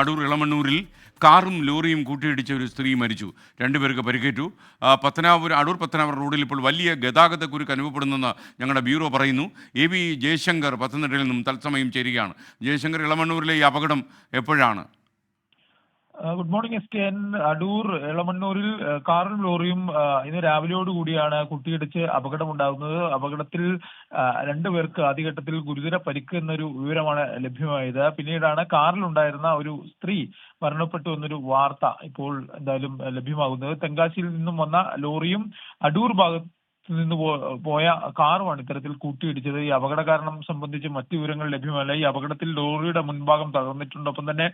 അടൂർ ഇളമണ്ണൂരിൽ കാറും ലോറിയും കൂട്ടിയിടിച്ച ഒരു സ്ത്രീ മരിച്ചു. രണ്ടുപേർക്ക് പരിക്കേറ്റു. പത്തനാപുരം അടൂർ പത്തനാപുരം റോഡിൽ ഇപ്പോൾ വലിയ ഗതാഗത കുരുക്ക് അനുഭവപ്പെടുന്നെന്ന് ഞങ്ങളുടെ ബ്യൂറോ പറയുന്നു. എ വി ജയശങ്കർ പത്തനംതിട്ടയിൽ നിന്നും തത്സമയം ചേരുകയാണ്. ജയശങ്കർ ഇളമണ്ണൂരിലെ ഈ അപകടം എപ്പോഴാണ്? Good morning S K N Adoor എളമണ്ണൂരിൽ കാറും ലോറിയും ഇന്ന് രാവിലെയോടുകൂടിയാണ് കുട്ടിയിടിച്ച് അപകടമുണ്ടാകുന്നത്. അപകടത്തിൽ രണ്ടു രണ്ടുപേർക്ക് ആദ്യഘട്ടത്തിൽ ഗുരുതര പരിക്ക് എന്നൊരു വിവരമാണ് ലഭ്യമായത്. പിന്നീടാണ് കാറിലുണ്ടായിരുന്ന ഒരു സ്ത്രീ മരണപ്പെട്ടു എന്നൊരു വാർത്ത ഇപ്പോൾ എന്തായാലും ലഭ്യമാകുന്നത്. തെങ്കാശിയിൽ നിന്നും വന്ന ലോറിയും അടൂർ ഭാഗത്ത് നിന്ന് പോയ കാറുമാണ് ഇത്തരത്തിൽ കൂട്ടിയിടിച്ചത്. ഈ അപകട കാരണം സംബന്ധിച്ച് മറ്റു വിവരങ്ങൾ ലഭ്യമല്ല. ഈ അപകടത്തിൽ ലോറിയുടെ മുൻഭാഗം തകർന്നിട്ടുണ്ടൊപ്പം തന്നെ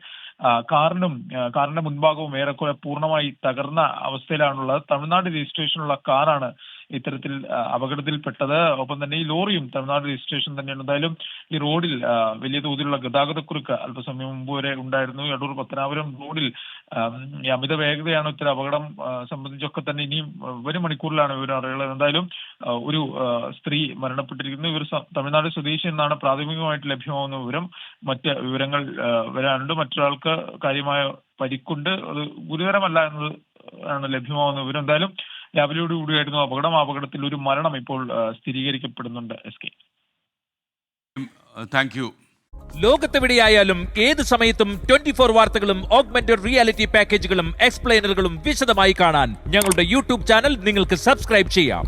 കാറിനും കാറിന്റെ മുൻഭാഗവും ഏറെക്കുറെ പൂർണമായി തകർന്ന അവസ്ഥയിലാണുള്ളത്. തമിഴ്നാട് രജിസ്ട്രേഷനുള്ള കാറാണ് ഇത്തരത്തിൽ അപകടത്തിൽപ്പെട്ടത്. ഒപ്പം തന്നെ ഈ ലോറിയും തമിഴ്നാട് രജിസ്ട്രേഷൻ തന്നെയാണ്. എന്തായാലും ഈ റോഡിൽ വലിയ തോതിലുള്ള ഗതാഗതക്കുരുക്ക് അല്പസമയം മുമ്പ് വരെ ഉണ്ടായിരുന്നു. എടൂർ പത്തനാപുരം റോഡിൽ ഈ അമിത വേഗതയാണ് ഇത്തരം അപകടം സംബന്ധിച്ചൊക്കെ തന്നെ ഇനിയും വരും മണിക്കൂറിലാണ് ഇവർ അറിയുള്ളത് എന്തായാലും ഒരു സ്ത്രീ മരണപ്പെട്ടിരിക്കുന്നു. ഇവർ തമിഴ്നാട് സ്വദേശി എന്നാണ് പ്രാഥമികമായിട്ട് ലഭ്യമാവുന്ന വിവരം. മറ്റ് വിവരങ്ങൾ വരാനുണ്ട്. മറ്റൊരാൾക്ക് കാര്യമായ പരിക്കുണ്ട്. അത് ഗുരുതരമല്ല എന്നത് ആണ് ലഭ്യമാവുന്ന വിവരം. എന്തായാലും രാവിലെയോട് കൂടിയായിരുന്നു അപകടം. അപകടത്തിൽ ഒരു മരണം ഇപ്പോൾ സ്ഥിരീകരിക്കപ്പെടുന്നുണ്ട് എസ് കെ താങ്ക് യു ലോകത്തെവിടെയായാലും ഏത് സമയത്തും ട്വന്റി ഫോർ വാർത്തകളും ഓഗ്മെന്റഡ് റിയാലിറ്റി പാക്കേജുകളും എക്സ്പ്ലെയിനറുകളും വിശദമായി കാണാൻ ഞങ്ങളുടെ യൂട്യൂബ് ചാനൽ നിങ്ങൾക്ക് സബ്സ്ക്രൈബ് ചെയ്യാം.